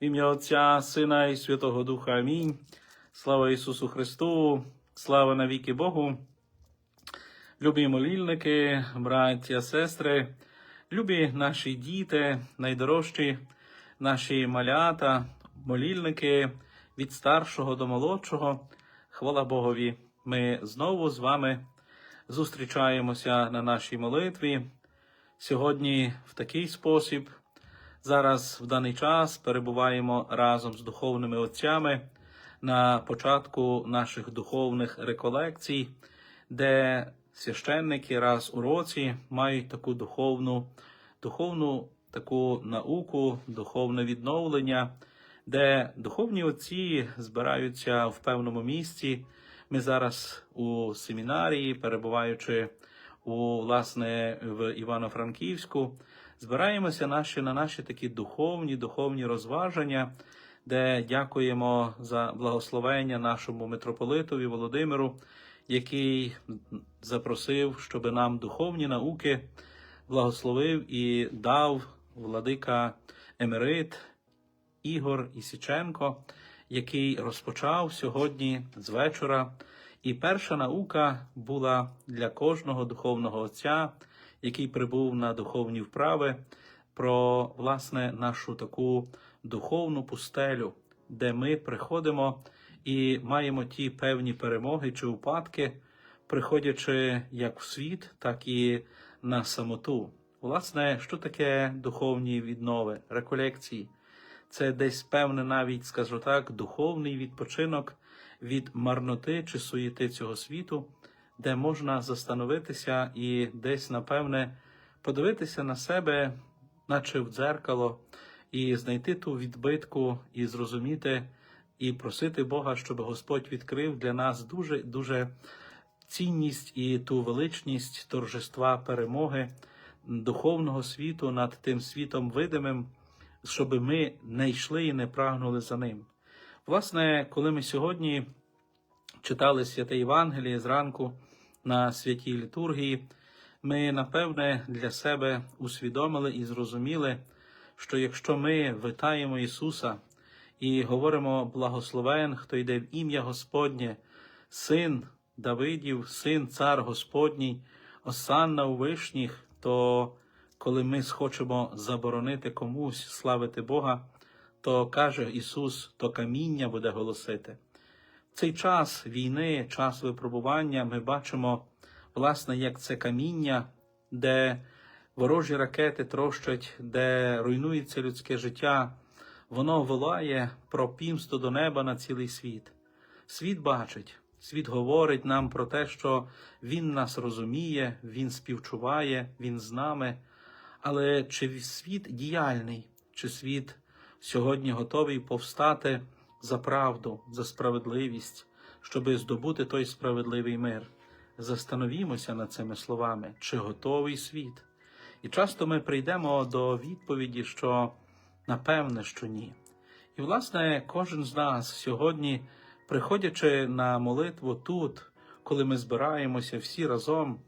Ім'я Отця, Сина і Святого Духа. Амінь. Слава Ісусу Христу, слава навіки Богу. Любі молільники, браття, сестри, любі наші діти, найдорожчі наші малята, молільники від старшого до молодшого. Хвала Богові! Ми знову з вами зустрічаємося на нашій молитві. Сьогодні в такий спосіб. Зараз в даний час перебуваємо разом з духовними отцями на початку наших духовних реколекцій, де священники раз у році мають таку духовну, духовну таку науку, духовне відновлення, де духовні отці збираються в певному місці. Ми зараз у семінарії, перебуваючи у власне в Івано-Франківську, збираємося наші на наші такі духовні, духовні розваження, де дякуємо за благословення нашому митрополитові Володимиру, який запросив, щоб нам духовні науки благословив і дав владика Емерит Ігор Ісіченко, який розпочав сьогодні з вечора. І перша наука була для кожного духовного отця, який прибув на духовні вправи, про власне нашу таку духовну пустелю, де ми приходимо і маємо ті певні перемоги чи упадки, приходячи як в світ, так і на самоту. Власне, що таке духовні віднови, реколекції? Це десь певне, навіть скажу так, духовний відпочинок від марноти чи суєти цього світу, де можна застановитися і десь, напевне, подивитися на себе, наче в дзеркало, і знайти ту відбитку і зрозуміти, і просити Бога, щоб Господь відкрив для нас дуже дуже цінність і ту величність торжества перемоги духовного світу над тим світом видимим, щоб ми не йшли і не прагнули за ним. Власне, коли ми сьогодні читали святе Євангеліє зранку на святій літургії, ми напевне для себе усвідомили і зрозуміли, що якщо ми витаємо Ісуса і говоримо благословен, хто йде в ім'я Господнє, Син Давидів, Син Цар Господній, Осанна у вишніх, то коли ми схочемо заборонити комусь славити Бога, то каже Ісус, то каміння буде голосити. В цей час війни, час випробування, ми бачимо, власне, як це каміння, де ворожі ракети трощать, де руйнується людське життя, воно волає про пімсту до неба на цілий світ. Світ бачить, світ говорить нам про те, що Він нас розуміє, Він співчуває, Він з нами. Але чи світ діяльний, чи світ сьогодні готовий повстати за правду, за справедливість, щоби здобути той справедливий мир? Застановімося над цими словами, чи готовий світ? І часто ми прийдемо до відповіді, що напевне, що ні. І, власне, кожен з нас сьогодні, приходячи на молитву тут, коли ми збираємося всі разом,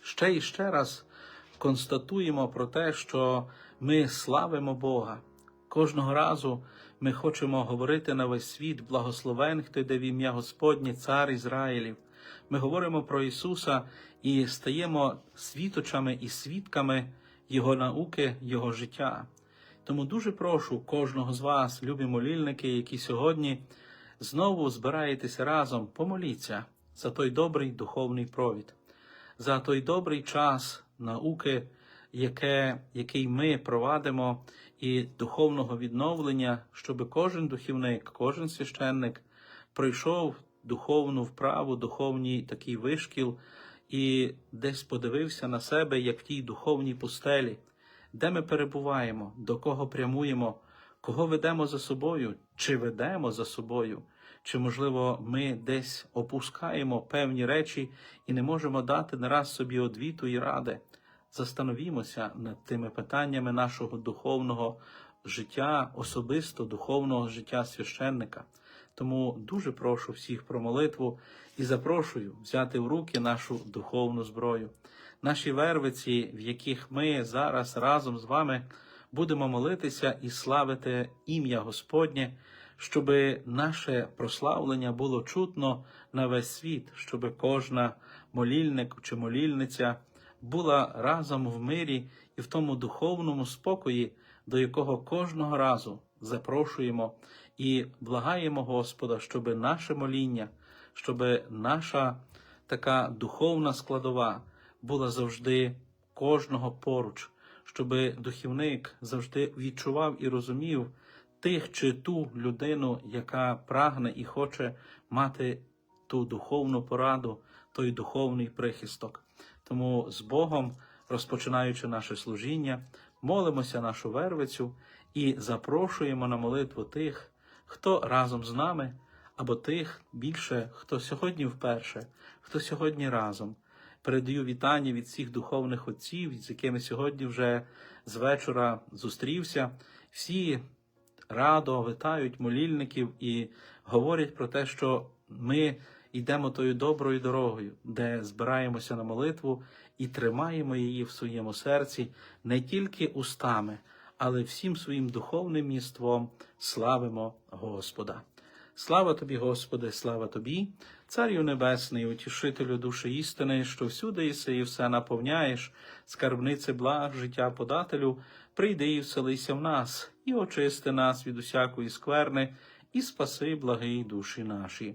ще і ще раз констатуємо про те, що ми славимо Бога. Кожного разу ми хочемо говорити на весь світ, благословен, хто йде в ім'я Господнє, Цар Ізраїлів. Ми говоримо про Ісуса і стаємо світочами і свідками Його науки, Його життя. Тому дуже прошу кожного з вас, любі молільники, які сьогодні знову збираєтеся разом, помоліться за той добрий духовний провід, за той добрий час науки, яке, який ми провадимо, і духовного відновлення, щоб кожен духівник, кожен священник пройшов духовну вправу, духовний такий вишкіл і десь подивився на себе, як в тій духовній пустелі, де ми перебуваємо, до кого прямуємо, кого ведемо за собою, чи ведемо за собою, чи, можливо, ми десь опускаємо певні речі і не можемо дати нараз собі одвіту і ради. Застановімося над тими питаннями нашого духовного життя, особисто духовного життя священника. Тому дуже прошу всіх про молитву і запрошую взяти в руки нашу духовну зброю, наші вервиці, в яких ми зараз разом з вами будемо молитися і славити ім'я Господнє, щоб наше прославлення було чутно на весь світ, щоб кожна молільник чи молільниця була разом в мирі і в тому духовному спокої, до якого кожного разу запрошуємо і благаємо Господа, щоб наше моління, щоб наша така духовна складова була завжди кожного поруч, щоб духівник завжди відчував і розумів тих чи ту людину, яка прагне і хоче мати ту духовну пораду, той духовний прихисток. Тому з Богом, розпочинаючи наше служіння, молимося нашу вервицю і запрошуємо на молитву тих, хто разом з нами, або тих більше, хто сьогодні вперше, хто сьогодні разом. Передаю вітання від всіх духовних отців, з якими сьогодні вже з вечора зустрівся. Всі радо вітають молільників і говорять про те, що ми йдемо тою доброю дорогою, де збираємося на молитву і тримаємо її в своєму серці не тільки устами, але всім своїм духовним міством славимо Господа. Слава тобі, Господи, слава тобі, Царю Небесний, утішителю душі істини, що всюди єси і все наповняєш, скарбнице благ, життя подателю, прийди і вселися в нас, і очисти нас від усякої скверни, і спаси благий душі наші.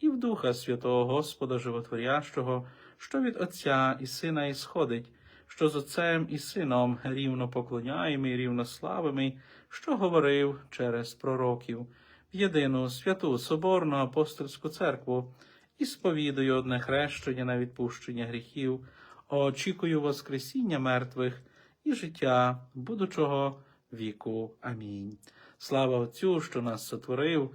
і в Духа Святого Господа Животворящого, що від Отця і Сина ісходить, що з Отцем і Сином рівно поклоняємо і рівно славимо, що говорив через пророків, в єдину святу Соборну апостольську церкву, і сповідую одне хрещення на відпущення гріхів, очікую Воскресіння мертвих і життя будучого віку. Амінь. Слава Отцю, що нас сотворив,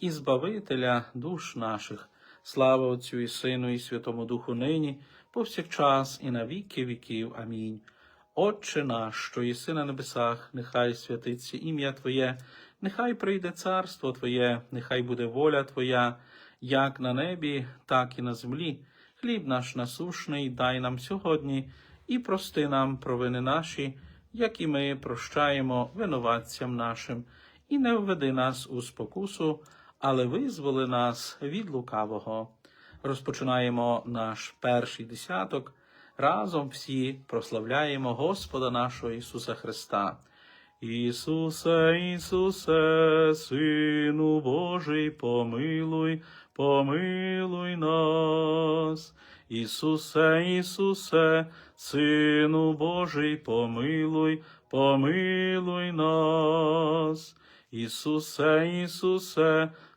і Збавителя душ наших. Слава Отцю і Сину, і Святому Духу нині, повсякчас і на віки віків. Амінь. Отче наш, що єси на небесах, нехай святиться ім'я Твоє, нехай прийде царство Твоє, нехай буде воля Твоя, як на небі, так і на землі. Хліб наш насушний дай нам сьогодні і прости нам провини наші, як і ми прощаємо винуватцям нашим, і не введи нас у спокусу, але визволи нас від лукавого. Розпочинаємо наш перший десяток. Разом всі прославляємо Господа нашого Ісуса Христа. Ісусе, Ісусе, Сину Божий, помилуй, помилуй нас. Ісусе, Ісусе, Сину Божий, помилуй, помилуй нас. Ісусе, Ісусе,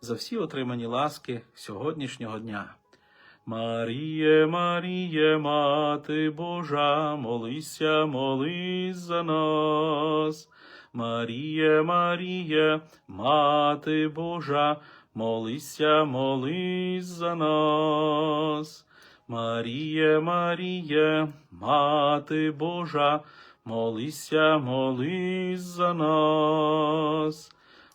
за всі отримані ласки сьогоднішнього дня. Маріє, Маріє, Мати Божа, молися, молись за нас. Маріє, Маріє, Мати Божа, молися, молись за нас. Маріє, Маріє, Мати Божа, молися, молись за нас.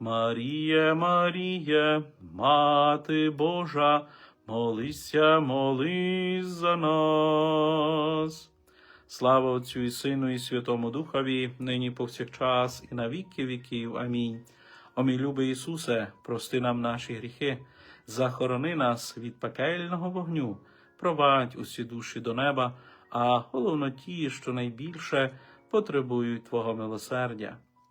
Маріє, Маріє, Мати Божа, молися, молись за нас. Слава Отцю і Сину, і Святому Духові, нині повсякчас, і на віки віків. Амінь. О мій любий Ісусе, прости нам наші гріхи, захорони нас від пекельного вогню, провадь усі душі до неба, а головно ті, що найбільше потребують Твого милосердя.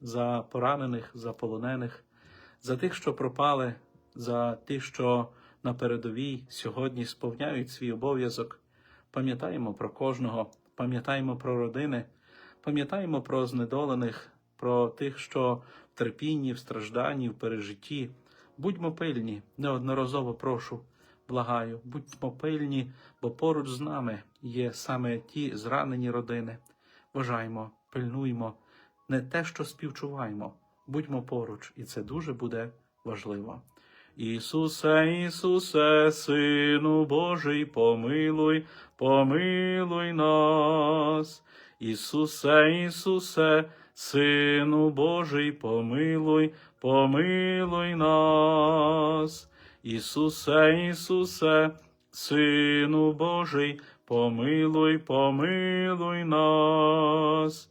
за поранених, за полонених, за тих, що пропали, за тих, що на передовій сьогодні сповняють свій обов'язок. Пам'ятаємо про кожного, пам'ятаємо про родини, пам'ятаємо про знедолених, про тих, що в терпінні, в стражданні, в пережитті. Будьмо пильні, неодноразово прошу, благаю, будьмо пильні, бо поруч з нами є саме ті зранені родини. Вважаймо, пильнуймо, не те, що співчуваємо, будьмо поруч, і це дуже буде важливо. Ісусе, Ісусе, Сину Божий, помилуй, помилуй нас. Ісусе, Ісусе, Сину Божий, помилуй, помилуй нас. Ісусе, Ісусе, Сину Божий, помилуй, помилуй нас.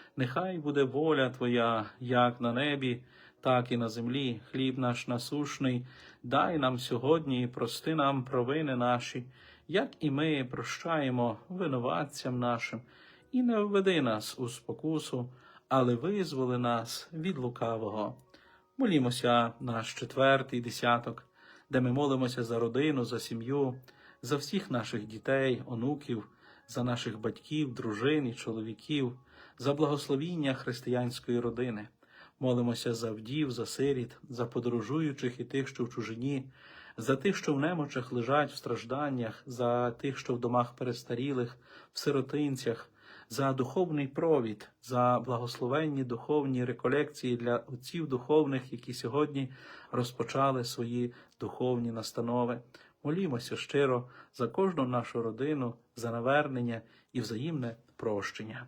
нехай буде воля Твоя, як на небі, так і на землі. Хліб наш насушний, дай нам сьогодні і прости нам провини наші, як і ми прощаємо винуватцям нашим, і не введи нас у спокусу, але визволи нас від лукавого. Молімося наш четвертий десяток, де ми молимося за родину, за сім'ю, за всіх наших дітей, онуків, за наших батьків, дружин і чоловіків, за благословіння християнської родини. Молимося за вдів, за сиріт, за подорожуючих і тих, що в чужині, за тих, що в немочах лежать в стражданнях, за тих, що в домах перестарілих, в сиротинцях, за духовний провід, за благословенні духовні реколекції для отців духовних, які сьогодні розпочали свої духовні настанови. Молімося щиро за кожну нашу родину, за навернення і взаємне прощення.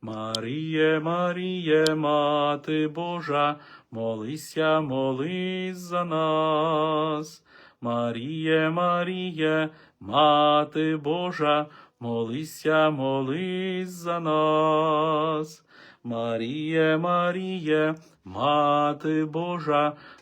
Маріє, Маріє, Мати Божа, молися, молись за нас. Маріє, Маріє, Мати Божа, молися, молись за нас. Маріє, Маріє, Мати Божа,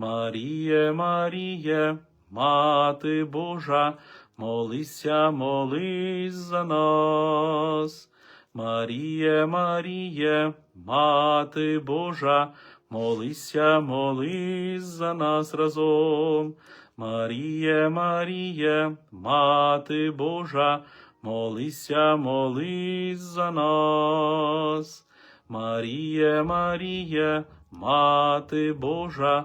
Маріє, Маріє, Мати Божа, молися, молись за нас. Маріє, Маріє, Мати Божа, молися, молись за нас разом. Маріє, Маріє, Мати Божа, молися, молись за нас. Маріє, Маріє, Мати Божа,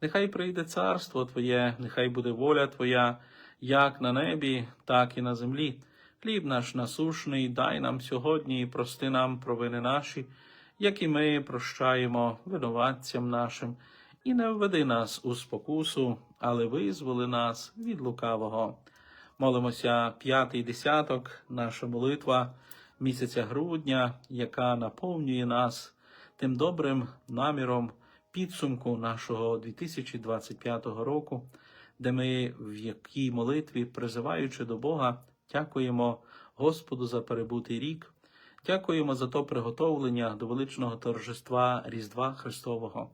нехай прийде царство Твоє, нехай буде воля Твоя, як на небі, так і на землі. Хліб наш насушний, дай нам сьогодні і прости нам провини наші, як і ми прощаємо винуватцям нашим, і не введи нас у спокусу, але визволи нас від лукавого. Молимося п'ятий десяток, наша молитва місяця грудня, яка наповнює нас тим добрим наміром підсумку нашого 2025 року, де ми в якій молитві, призиваючи до Бога, дякуємо Господу за перебутий рік, дякуємо за то приготовлення до величного торжества Різдва Христового.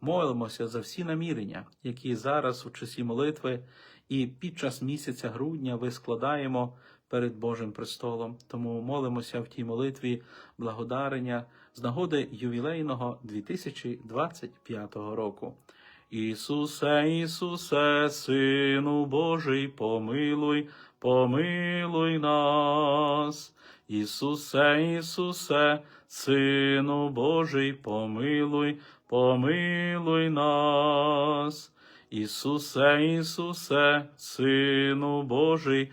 Молимося за всі намірення, які зараз у часі молитви і під час місяця грудня ви складаємо перед Божим престолом. Тому молимося в тій молитві благодарення з нагоди ювілейного 2025 року. Ісусе, Ісусе, Сину Божий, помилуй, помилуй нас. Ісусе, Ісусе, Сину Божий, помилуй, помилуй нас. Ісусе, Ісусе, Сину Божий,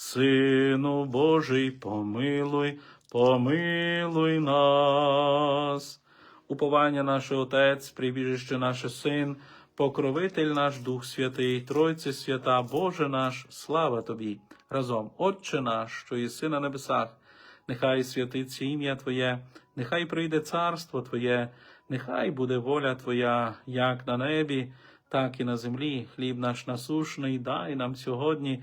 Сину Божий, помилуй, помилуй нас. Уповання наше Отець, прибіжище наше Син, покровитель наш Дух Святий, Тройце свята, Боже наш, слава Тобі. Разом, Отче наш, що єси на небесах, нехай святиться ім'я Твоє, нехай прийде царство Твоє, Нехай буде воля Твоя, як на небі, так і на землі. Хліб наш насушний дай нам сьогодні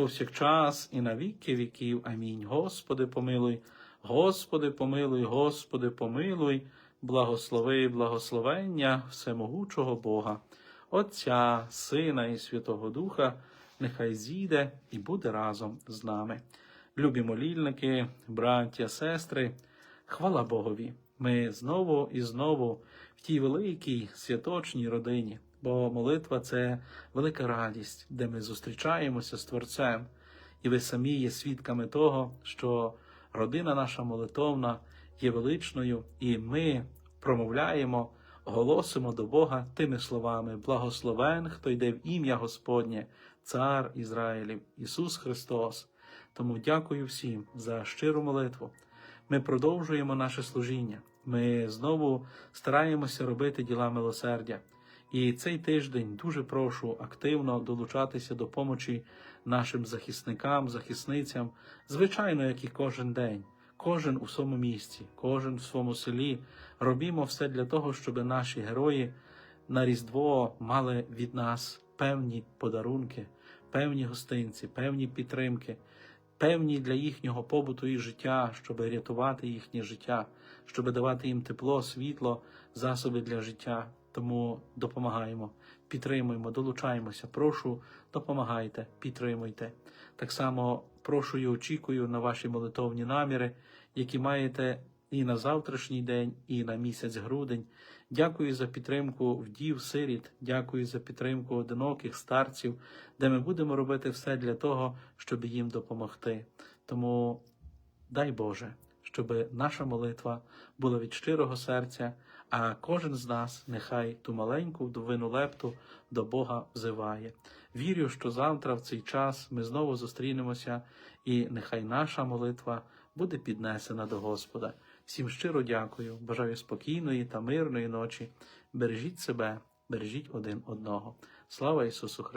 повсякчас і на віки віків. Амінь. Господи, помилуй, Господи, помилуй, Господи, помилуй, благослови, благословення всемогучого Бога, Отця, Сина і Святого Духа, нехай зійде і буде разом з нами. Любі молільники, браття, сестри, хвала Богові. Ми знову і знову в тій великій святочній родині, бо молитва це велика радість, де ми зустрічаємося з Творцем, і ви самі є свідками того, що родина наша молитовна є величною, і ми промовляємо, голосимо до Бога тими словами: Благословен, хто йде в ім'я Господнє, Цар Ізраїлів, Ісус Христос. Тому дякую всім за щиру молитву. Ми продовжуємо наше служіння. Ми знову стараємося робити діла милосердя. І цей тиждень дуже прошу активно долучатися до помочі нашим захисникам, захисницям, звичайно, як і кожен день, кожен у своєму місці, кожен в своєму селі. Робімо все для того, щоб наші герої на Різдво мали від нас певні подарунки, певні гостинці, певні підтримки, певні для їхнього побуту і життя, щоб рятувати їхнє життя, щоб давати їм тепло, світло, засоби для життя. Тому допомагаємо, підтримуємо, долучаємося. Прошу, допомагайте, підтримуйте. Так само прошу і очікую на ваші молитовні наміри, які маєте і на завтрашній день, і на місяць грудень. Дякую за підтримку вдів, сиріт, дякую за підтримку одиноких старців, де ми будемо робити все для того, щоб їм допомогти. Тому дай Боже, щоб наша молитва була від щирого серця, а кожен з нас нехай ту маленьку вдовину лепту до Бога взиває. Вірю, що завтра в цей час ми знову зустрінемося, і нехай наша молитва буде піднесена до Господа. Всім щиро дякую, бажаю спокійної та мирної ночі. Бережіть себе, бережіть один одного. Слава Ісусу Христу!